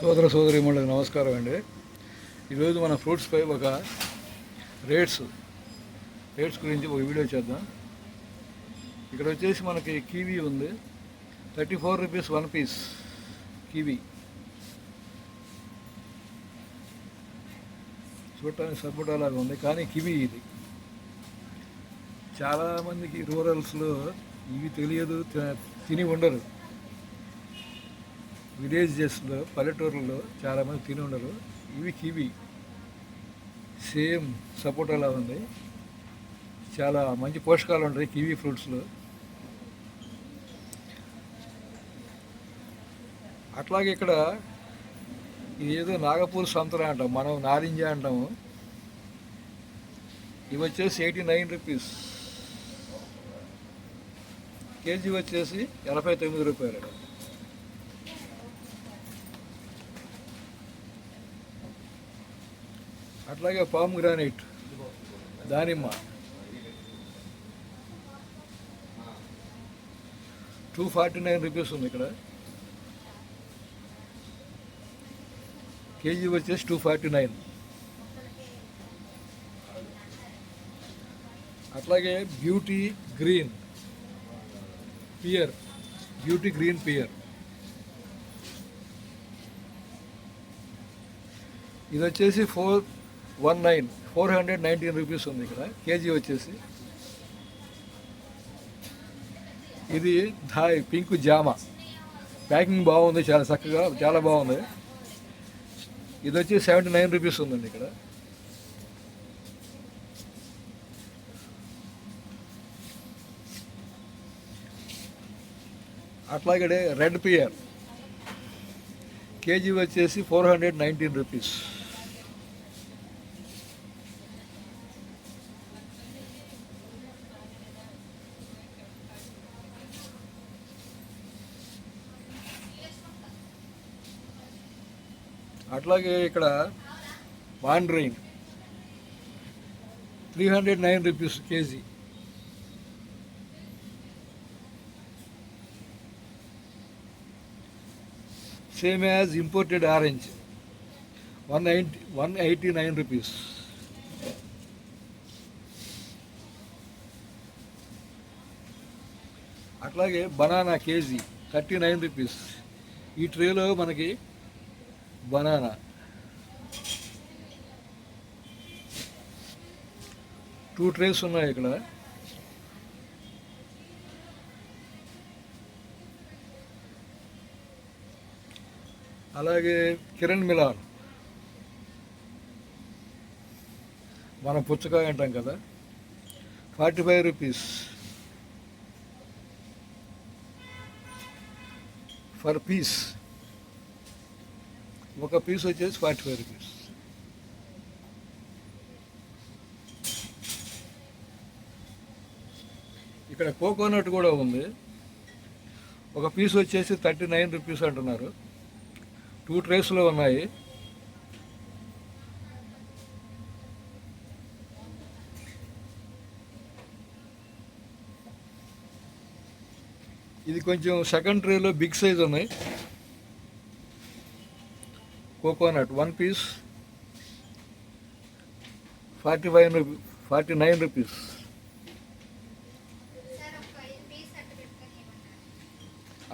సోదర సోదరిమణులకు నమస్కారం అండి. ఈరోజు మన ఫ్రూట్స్పై ఒక రేట్స్ రేట్స్ గురించి ఒక వీడియో చేద్దాం. ఇక్కడ వచ్చేసి మనకి కీవీ ఉంది. Thirty four rupees one piece kiwi. చూడటానికి సపోటాలాగా ఉంది కానీ కివి ఇది. చాలామందికి రూరల్స్లో ఇవి తెలియదు తిని ఉండరు. విలేజెస్లో పల్లెటూర్లలో చాలామంది తిని ఉండరు. ఇవి కివి. సేమ్ సపోటాలా ఉంది. చాలా మంచి పోషకాలు ఉంటాయి కివీ ఫ్రూట్స్లో అట్లాగే ఇక్కడ ఇదేదో నాగపూర్ సంతరా అంటాం. మనం నారింజ అంటాము. ఇవి వచ్చేసి ఎయిటీ నైన్ రూపీస్. కేజీ వచ్చేసి ఎనభై తొమ్మిది రూపాయలు. అట్లాగే పామ్ గ్రానైట్ దానిమ్మ. టూ ఫార్టీ నైన్ రూపీస్ ఉంది ఇక్కడ. కేజీ వచ్చేసి టూ ఫార్టీ నైన్ అట్లాగే beauty green pear beauty green pear. ఇది వచ్చేసి four one nine four hundred nineteen rupees ఉంది ఇక్కడ కేజీ వచ్చేసి. ఇది థాయ్ పింక్ జామ. ప్యాకింగ్ బాగుంది చాలా చక్కగా చాలా బాగుంది. ఇది వచ్చి సెవెంటీ నైన్ రూపీస్ ఉందండి ఇక్కడ. అట్లాగే రెడ్ పియర్. కేజీ వచ్చేసి ఫోర్ హండ్రెడ్ నైన్టీన్ రూపీస్. అట్లాగే ఇక్కడ mandarin three hundred nine rupees KG. Same as imported orange one ninety one eighty nine rupees అట్లాగే banana KG thirty nine rupees ఈ ట్రేలో మనకి బనానా. టూ ట్రేస్ ఉన్నాయి ఇక్కడ. అలాగే కిరణ్ మిలార్. మనం పుచ్చకాయ అంటాం కదా. Forty five rupees for piece ఒక పీస్ వచ్చేసి ఫార్టీ ఫైవ్ రూపీస్ ఇక్కడ కోకోనట్ కూడా ఉంది. ఒక పీస్ వచ్చేసి థర్టీ నైన్ రూపీస్ అంటున్నారు టూ ట్రేస్లో ఉన్నాయి. ఇది కొంచెం సెకండ్ ట్రేలో బిగ్ సైజ్ ఉన్నాయి. Coconut one piece forty five rupee forty nine rupees.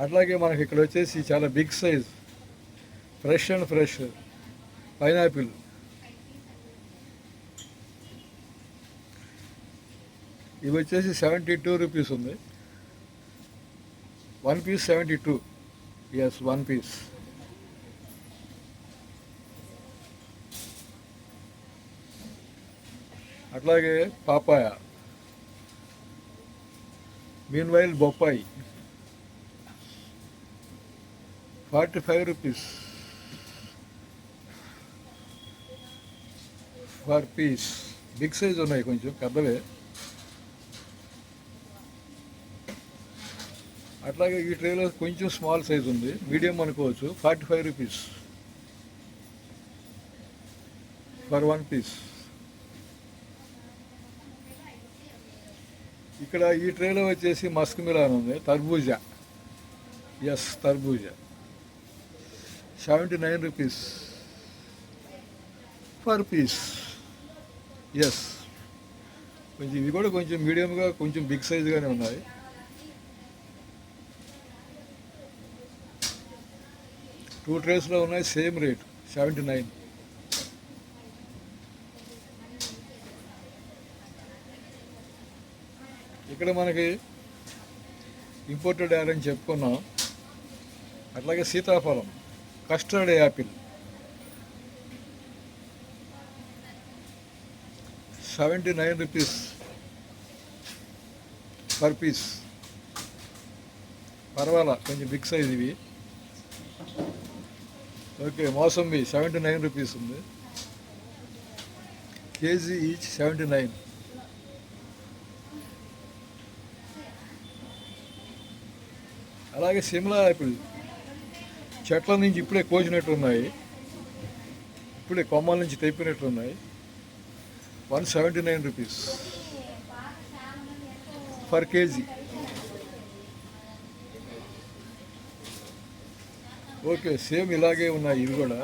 అట్లాగే మనకి ఇక్కడ వచ్చేసి చాలా big size fresh and fresh pineapple. ఇవి వచ్చేసి సెవెంటీ టూ రూపీస్ ఉంది. One piece seventy two. Yes one piece అట్లాగే పాపాయ. మీన్ వైల్ బొప్పాయి. Forty five rupees for piece big size ఉన్నాయి కొంచెం పెద్దవే. అట్లాగే ఈ ట్రేలో కొంచెం స్మాల్ సైజ్ ఉంది. మీడియం అనుకోవచ్చు. Forty five rupees for one piece ఇక్కడ ఈ ట్రేలో వచ్చేసి మస్క్ మిలాన్ ఉంది తర్బూజా. Yes తర్బూజా. Seventy nine rupees per piece yes కొంచెం ఇవి కూడా కొంచెం మీడియంగా కొంచెం బిగ్ సైజుగానే ఉన్నాయి. టూ ట్రేస్లో ఉన్నాయి సేమ్ రేట్ సెవెంటీ నైన్ ఇక్కడ మనకి ఇంపోర్టెడ్ యార్ అని చెప్పుకున్నాం. అట్లాగే సీతాఫలం custard apple seventy nine rupees per piece పర్వాలా కొంచెం బిగ్ సైజ్ ఇవి. Okay mosambi seventy nine rupees ఉంది. కేజీ ఈచ్ సెవెంటీ నైన్ అలాగే సిమ్లా ఇప్పుడు చెట్ల నుంచి ఇప్పుడే కోసినట్టు ఉన్నాయి ఇప్పుడే కొమ్మల నుంచి తెప్పినట్టున్నాయి. One seventy nine rupees. Per KG. Okay same ఇలాగే ఉన్నాయి ఇవి కూడా.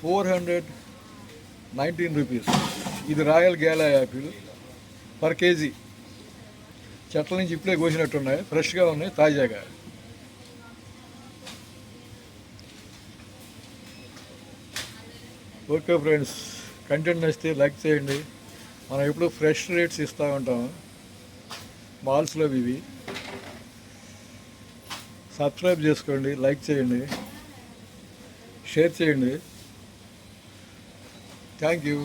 Four hundred nineteen rupees. ఇది royal gala apple. Per KG. చెట్ల నుంచి ఇప్పుడే కోసినట్టు ఉన్నాయి ఫ్రెష్గా ఉన్నాయి తాజాగా. ఓకే ఫ్రెండ్స్ కంటెంట్ నచ్చితే లైక్ చేయండి. మనం ఎప్పుడు ఫ్రెష్ రేట్స్ ఇస్తూ ఉంటాము మాల్స్లో ఇవి. సబ్స్క్రైబ్ చేసుకోండి లైక్ చేయండి. షేర్ చేయండి. Thank you.